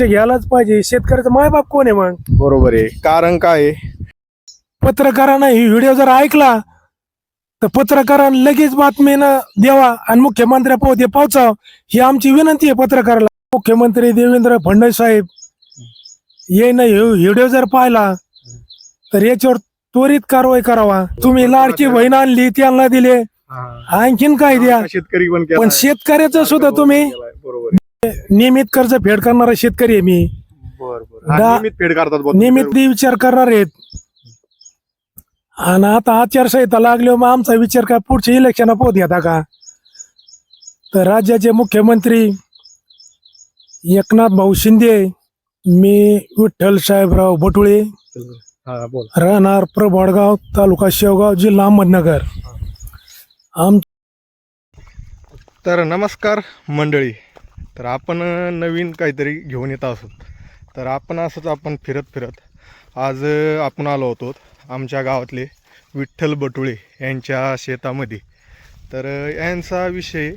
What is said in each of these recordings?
लक्ष घ्यायलाच पाहिजे. शेतकऱ्याचा मायबाप कोण आहे मग? बरोबर आहे. कारण काय आहे? पत्रकारांना ही व्हिडिओ जर ऐकला तर पत्रकारांना लगेच बातमीनं द्यावा आणि मुख्यमंत्र्या पोहोचे पोहोचाव ही आमची विनंती आहे पत्रकाराला. मुख्यमंत्री देवेंद्र फडणवीस साहेब ये नाही व्हिडिओ जर पाहिला तर याच्यावर त्वरित कारवाई करावा. तुम्ही लाडकी बहीण आणली त्यांना दिले. आणखीन काय द्या. शेतकरी पण केला. पण शेतकऱ्याचं सुद्धा तुम्ही बरोबर नियमित कर्ज फेड करणारा शेतकरी आहे मी. दा- नियमित फेड करतात बुवा. नियमित विचार करणार आहेत. आणि आता आचारसंहिता लागली मग आमचा विचार काय पुढच्या इलेक्शन पोत घेता का? तर राज्याचे मुख्यमंत्री एकनाथ भाऊ शिंदे मी विठ्ठल साहेबराव बटुळे हा बोल. राहणार प्रभडगाव तालुका शेवगाव जिल्हा अहमदनगर. आम तर नमस्कार मंडळी. तर आपण नवीन काहीतरी घेऊन येत आहोत. तर आपण असंच आपण फिरत फिरत आज आपण आलो होतो आमच्या गावातले विठ्ठल बटुळे यांच्या शेतामध्ये. तर यांचा विषय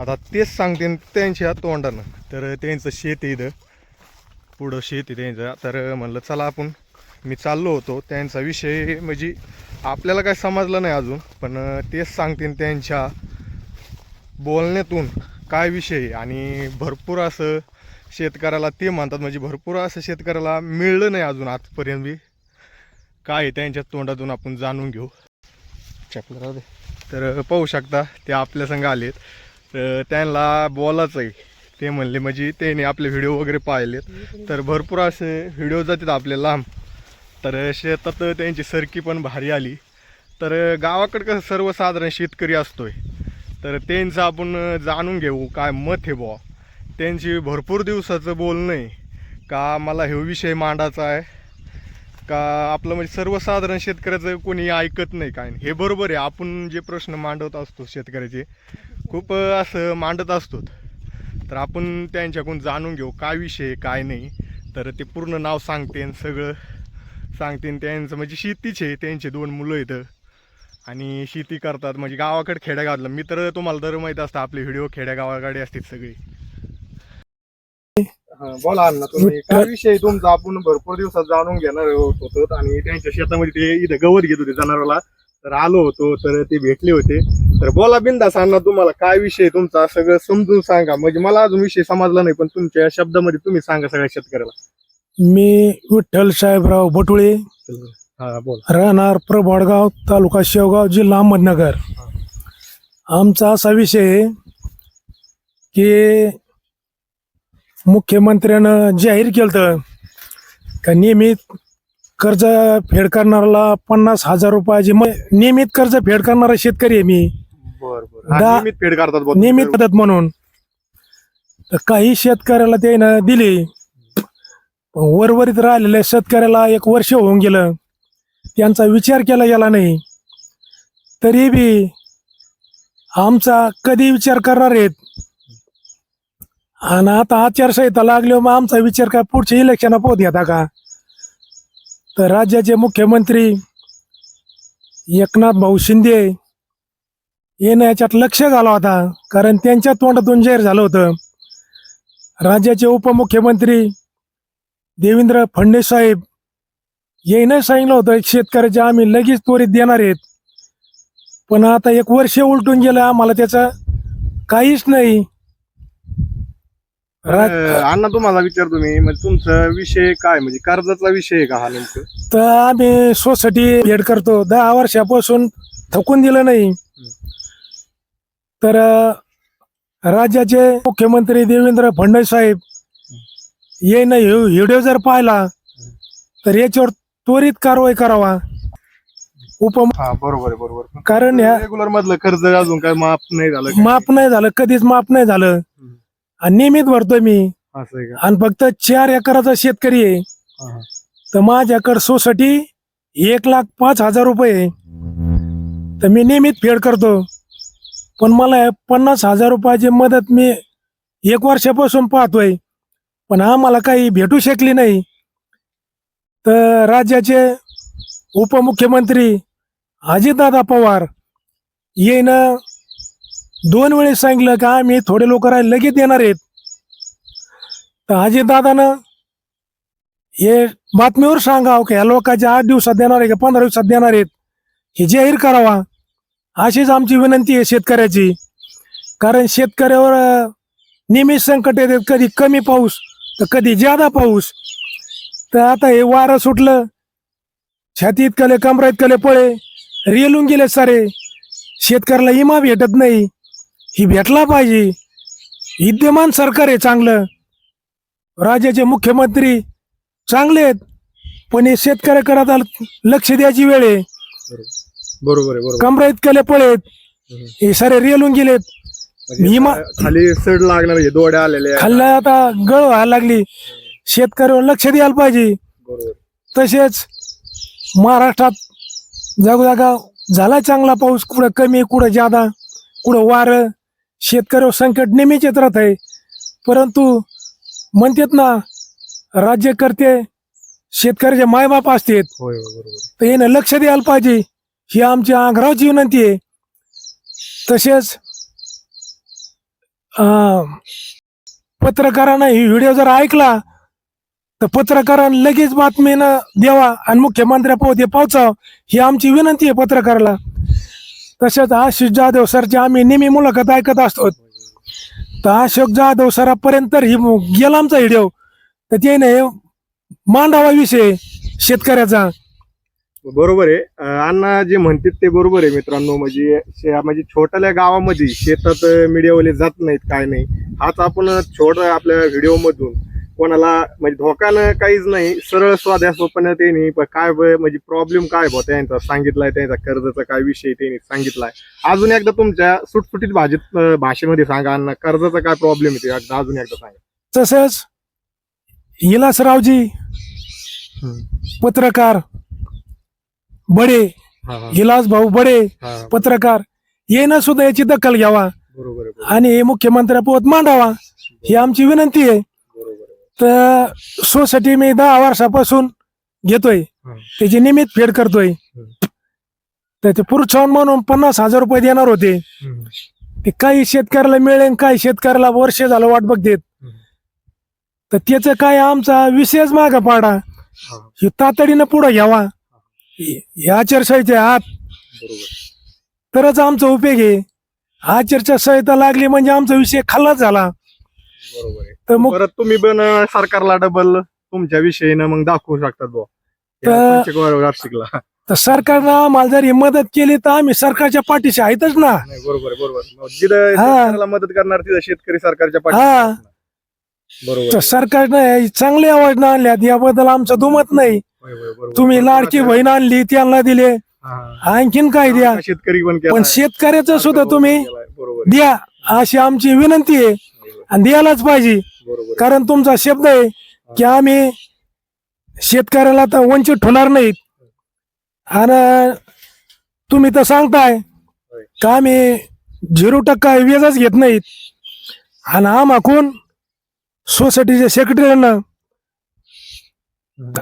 आता तेच सांगते त्यांच्या तोंडानं. तर त्यांचं शेत इथं. पुढं शेत आहे त्यांचं. तर म्हणलं चला आपण मी चाललो होतो. त्यांचा विषय म्हणजे आपल्याला काय समजलं नाही अजून पण तेच सांगते त्यांच्या बोलण्यातून. काय विषय? आहे आणि भरपूर असं शेतकऱ्याला ते म्हणतात म्हणजे भरपूर असं शेतकऱ्याला मिळलं नाही अजून आजपर्यंत बी. काय त्यांच्या तोंडातून आपण जाणून घेऊ. चपलं राहू दे. तर पाहू शकता ते आपल्या संग आलेत. तर त्यांना बोलायचं आहे. ते म्हणले म्हणजे त्याने आपले व्हिडिओ वगैरे पाहिलेत. तर भरपूर असे व्हिडिओ जातात आपले लांब. तर शेतात त्यांची सरकी पण भारी आली. तर गावाकडे कसं सर्वसाधारण शेतकरी असतोय. तर त्यांचं आपण जाणून घेऊ काय मत आहे बुवा. त्यांची भरपूर दिवसाचं बोलणं आहे. का मला हे विषय मांडायचा आहे? का आपलं म्हणजे सर्वसाधारण शेतकऱ्याचं कोणी ऐकत नाही काय? नाही. हे बरोबर आहे. आपण जे प्रश्न मांडत असतो शेतकऱ्याचे खूप असं मांडत असतो. तर आपण त्यांच्याकडून जाणून घेऊ काय विषय आहे काय नाही. तर ते पूर्ण नाव सांगते सगळं सांगते त्यांचं म्हणजे शेतीचे आहे, त्यांचे दोन मुलं आहेत. आणि शेती करतात. म्हणजे गावाकडे खेड्यागावातलं मी तर तुम्हाला तर माहीत असतं आपले व्हिडिओ खेड्यागावाकडे असतात सगळे. बोला ना तुम्ही. काय विषय तुमचा? आपण भरपूर दिवसात जाणून घेणार होतो. आणि त्यांच्या शेतामध्ये ते इथं गवत घेत होते जनावराला. तर आलो होतो तर ते भेटले होते. तर बोला बिंदास अण्णा तुम्हाला काय विषय तुमचा? सगळं समजून सांगा. म्हणजे मला अजून विषय समजला नाही पण तुमच्या शब्दामध्ये तुम्ही सांगा सगळ्या शेतकऱ्याला. मी विठ्ठल साहेबराव बटुळे. हा बोल. राहणार प्रभडगाव तालुका शेवगाव जिल्हा अहमदनगर. आमचा असा विषय आहे की मुख्यमंत्र्यानं जाहीर केलं का नियमित कर्ज फेड करणाऱ्याला पन्नास हजार रुपयाची म- नियमित कर्ज फेड करणारा शेतकरी आहे मी. बर दा- बर नियमित फेड करतात बुवा. नियमित मदत म्हणून. तर काही शेतकऱ्याला त्यानं दिली. पण वरवरीत राहिलेल्या शेतकऱ्याला एक वर्ष होऊन गेलं. त्यांचा विचार केला गेला नाही. तरी बी आमचा कधी विचार करणार आहेत? आणि आता आचारसंहिता लागली मग आमचा विचार काय पुढच्या इलेक्शन पोहोच घेता का? तर राज्याचे मुख्यमंत्री एकनाथ भाऊ शिंदे येणं याच्यात लक्ष घाला होता कारण त्यांच्या तोंडातून जाहीर झालं होतं. राज्याचे उपमुख्यमंत्री देवेंद्र फडणवीस साहेब येणं सांगितलं होतं शेतकऱ्याचे आम्ही लगेच त्वरित देणार आहेत. पण आता एक वर्ष उलटून गेलं आम्हाला त्याचं काहीच नाही. अं, अण्णा तुम्हाला विचारतो मी म्हणजे तुमचा विषय काय म्हणजे कर्जाचा विषय आहे का हा नेमकं? तर आम्ही सोसायटी भेट करतो. दहा वर्षापासून थकून दिलं नाही. तर अं, राज्याचे मुख्यमंत्री देवेंद्र फडणवीस साहेब ये नाही व्हिडिओ जर पाहिला तर याच्यावर त्वरित कारवाई करावा. उप हा बरोबर आहे बरोबर. कारण ह्या रेग्युलर मधलं कर्ज अजून काय माफ नाही झालं? माफ नाही झालं कधीच माफ नाही झालं. आणि नियमित भरतोय मी. असं आहे का? आणि फक्त चार एकराचा शेतकरी आहे. हा, हा. तर माझ्याकडे सोसाठी एक लाख पाच हजार रुपये आहे. तर मी नियमित फेड करतो. पण मला हे पन्नास हजार रुपयाची मदत मी एक वर्षापासून पाहतोय. पण आम्हाला काही भेटू शकली नाही. तर राज्याचे उपमुख्यमंत्री अजितदादा पवार येणं दोन वेळेस सांगितलं का आम्ही थोडे लोक राहिले लगेच देणार आहेत. तर अजितदादानं हे बातमीवर सांगावं की ह्या लोकांच्या आठ दिवसात देणार आहे का पंधरा दिवसात देणार आहेत हे जाहीर करावा. अशीच आमची विनंती आहे शेतकऱ्याची. कारण शेतकऱ्यावर अं, नेहमीच संकट येतात कधी कमी पाऊस तर कधी जादा पाऊस. तर आता हे वारं सुटलं. छातीत कले कमरात कले पळे. रेलून गेले सारे. शेतकऱ्याला इमा भेटत नाही. ही भेटला पाहिजे. विद्यमान सरकार आहे चांगलं. राज्याचे मुख्यमंत्री चांगले आहेत. पण हे शेतकऱ्याकडे आता लक्ष द्यायची वेळ आहे. बरोबर आहे बरोबर. कमरा इतकले पळेत हे सारे रेलून गेलेत. म्हणजे खाली सड लागणार दोड्या. खाल्ला आता गळ व्हायला लागली. शेतकऱ्यावर लक्ष द्यायला पाहिजे. बरोबर. तसेच महाराष्ट्रात जागोजागा झाला चांगला पाऊस कुठं कमी कुठं जादा कुठं वारं शेतकऱ्यावर संकट नेहमीच येत राहत आहे. परंतु म्हणतात ना राज्यकर्ते शेतकऱ्याचे मायबाप असतात. तर यानं लक्ष द्यायला पाहिजे. ही आमची आग्रहाची विनंती आहे. तसेच पत्रकारांना ही व्हिडिओ जर ऐकला तर पत्रकारांना लगेच बातमीनं द्यावा आणि मुख्यमंत्र्यापोत हे पोहोचावं ही आमची विनंती आहे पत्रकाराला. तसेच आशिष जाधव सरची आम्ही नेहमी मुलाखत ऐकत असतो तर अशोक जाधव सरापर्यंत तर ही गेला आमचा व्हिडिओ. तर त्याने मांडावा विषय शेतकऱ्याचा. बरोबर आहे. अण्णा जे म्हणतात ते बरोबर आहे मित्रांनो. म्हणजे शे- म्हणजे छोट्याल्या गावामध्ये शेतात मीडियावाले जात नाहीत काय नाही. हाच आपण छोट आपल्या व्हिडिओ मधून कोणाला म्हणजे धोकानं काहीच नाही सरळ स्वाध्यासोपणे त्यांनी प- काय म्हणजे प्रॉब्लेम काय बा त्यांचा? सांगितलाय त्यांचा कर्जाचा काय विषय त्यांनी सांगितलाय. अजून एकदा तुमच्या सुटसुटीत अं, भाषेमध्ये सांगा अण्णा कर्जाचा काय प्रॉब्लेम आहे ते एकदा अजून एकदा सांगा. तसंच इलासरावजी पत्रकार बडे इलास भाऊ बडे पत्रकार येणं सुद्धा याची दखल घ्यावा. बरोबर आणि हे मुख्यमंत्र्यापोत मांडावा ही आमची विनंती आहे. तर सोसायटी मी दहा वर्षापासून घेतोय. हं. त्याची नियमित फेड करतोय. तर ते प्रोत्साहन म्हणून पन्नास हजार रुपये देणार होते. ते काही शेतकऱ्याला मिळेल काही शेतकऱ्याला वर्ष झालं वाट बघतेत हं. तर त्याचं काय आमचा विषयच मागा पाडा. हा, ही तातडीनं पुढे घ्यावा. या आचारसंहितेच्या आत तरच आमचा उपयोग आहे. आचारसंहिता लागली म्हणजे आमचा विषय खाल्लाच झाला. तर मग परत तुम्ही पण सरकारला डबल तुमच्या विषयीनं मग दाखवू शकतात बुवा. तर- वार्षिकला. सरकारनं आम्हाला जर ही मदत केली तर आम्ही सरकारच्या पाठीशी आहेतच ना. नाही बरोबर आहे, बरोबर मग जिथं हा. शेतकऱ्याला मदत करणार तिथं शेतकरी सरकारच्या पाठी हा. बरोबर तर आहे. सरकारनं चांगल्या योजना आणल्यात याबद्दल आमचं दुमत नाही. होय, होय, बरोबर. तुम्ही लाडकी बहीण आणली त्यांना दिले. हा. आणखीन काय द्या? शेतकरी पण केलाय. पण शेतकऱ्याचं सुद्धा तुम्ही केलाय, बरोबर आहे, द्या अशी आमची विनंती आहे. आणि द्यायलाच पाहिजे. कारण तुमचा शब्द आहे की आम्ही शेतकऱ्याला तर वंचित होणार नाहीत. आणि तुम्ही तर सांगताय का आम्ही झिरो टक्का व्याजच घेत नाहीत. आणि आम्हाकून सोसायटीच्या सेक्रेटरीनं.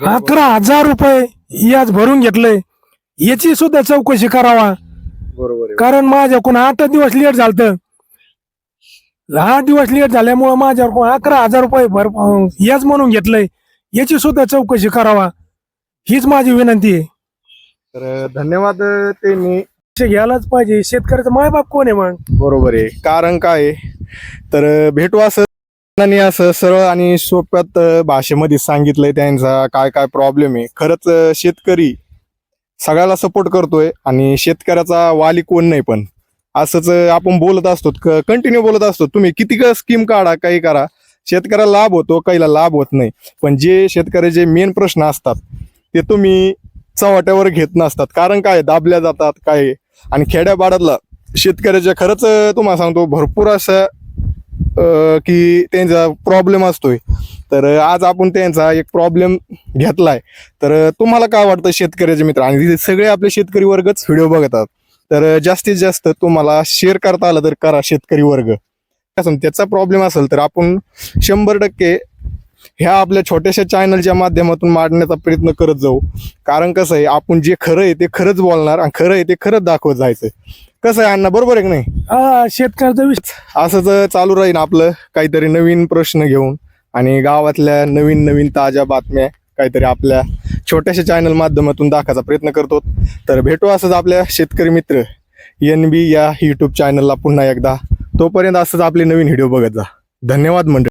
अकरा हजार रुपये याच भरून घेतलंय. याची सुद्धा चौकशी करावा. बरोबर. कारण माझ्याकडून आठ दिवस लेट झालत. आठ दिवस लेट झाल्यामुळं माझ्याकडून अकरा हजार रुपये भर याच म्हणून घेतलंय. याची सुद्धा चौकशी करावा. हीच माझी विनंती आहे. तर धन्यवाद त्यांनी. ते घ्यायलाच पाहिजे. शेतकऱ्याचा मायबाप कोण आहे मग? बरोबर आहे. कारण काय आहे? तर भेटू असं आणि असं सरळ आणि सोप्यात अ, भाषेमध्ये सांगितलंय त्यांचा काय काय प्रॉब्लेम आहे. खरंच अ, शेतकरी सगळ्याला सपोर्ट करतोय आणि शेतकऱ्याचा वाली कोण नाही पण. असंच आपण बोलत असतो कंटिन्यू बोलत असतो. तुम्ही किती स्कीम काढा काही करा. शेतकऱ्याला लाभ होतो काहीला लाभ होत नाही. पण जे शेतकऱ्याचे मेन प्रश्न असतात ते तुम्ही चव्हाट्यावर घेत नसतात. कारण काय? दाबल्या जातात काय? आणि खेड्यापाड्यातला शेतकऱ्याच्या खरंच तुम्हाला सांगतो भरपूर असं की त्यांचा प्रॉब्लेम असतोय. तर आज आपण त्यांचा एक प्रॉब्लेम घेतलाय. तर तुम्हाला काय वाटतं शेतकऱ्याचे मित्र? आणि सगळे आपले शेतकरी वर्गच व्हिडिओ बघतात. तर जास्तीत जास्त तुम्हाला शेअर करता आलं तर करा शेतकरी वर्ग. असून त्याचा प्रॉब्लेम असेल तर आपण शंभर टक्के ह्या आपल्या छोट्याशा चॅनलच्या माध्यमातून मांडण्याचा प्रयत्न करत जाऊ. कारण कसं आहे आपण जे खरं आहे ते खरंच बोलणार आणि खरं आहे ते खरंच दाखवत जायचं कसं आहे अण्णा बरोबर आहे की नाही? शेतकऱ्याचा विषय. असंच चालू राहील आपलं काहीतरी नवीन प्रश्न घेऊन आणि गावातल्या नवीन नवीन ताज्या बातम्या काहीतरी आपल्या छोट्याशा चॅनल माध्यमातून दाखवायचा प्रयत्न करतो. तर भेटू असंच आपल्या शेतकरी मित्र एन बी या यूट्यूब चॅनलला पुन्हा एकदा. तोपर्यंत असंच आपले नवीन व्हिडिओ बघत जा. धन्यवाद मंडळी.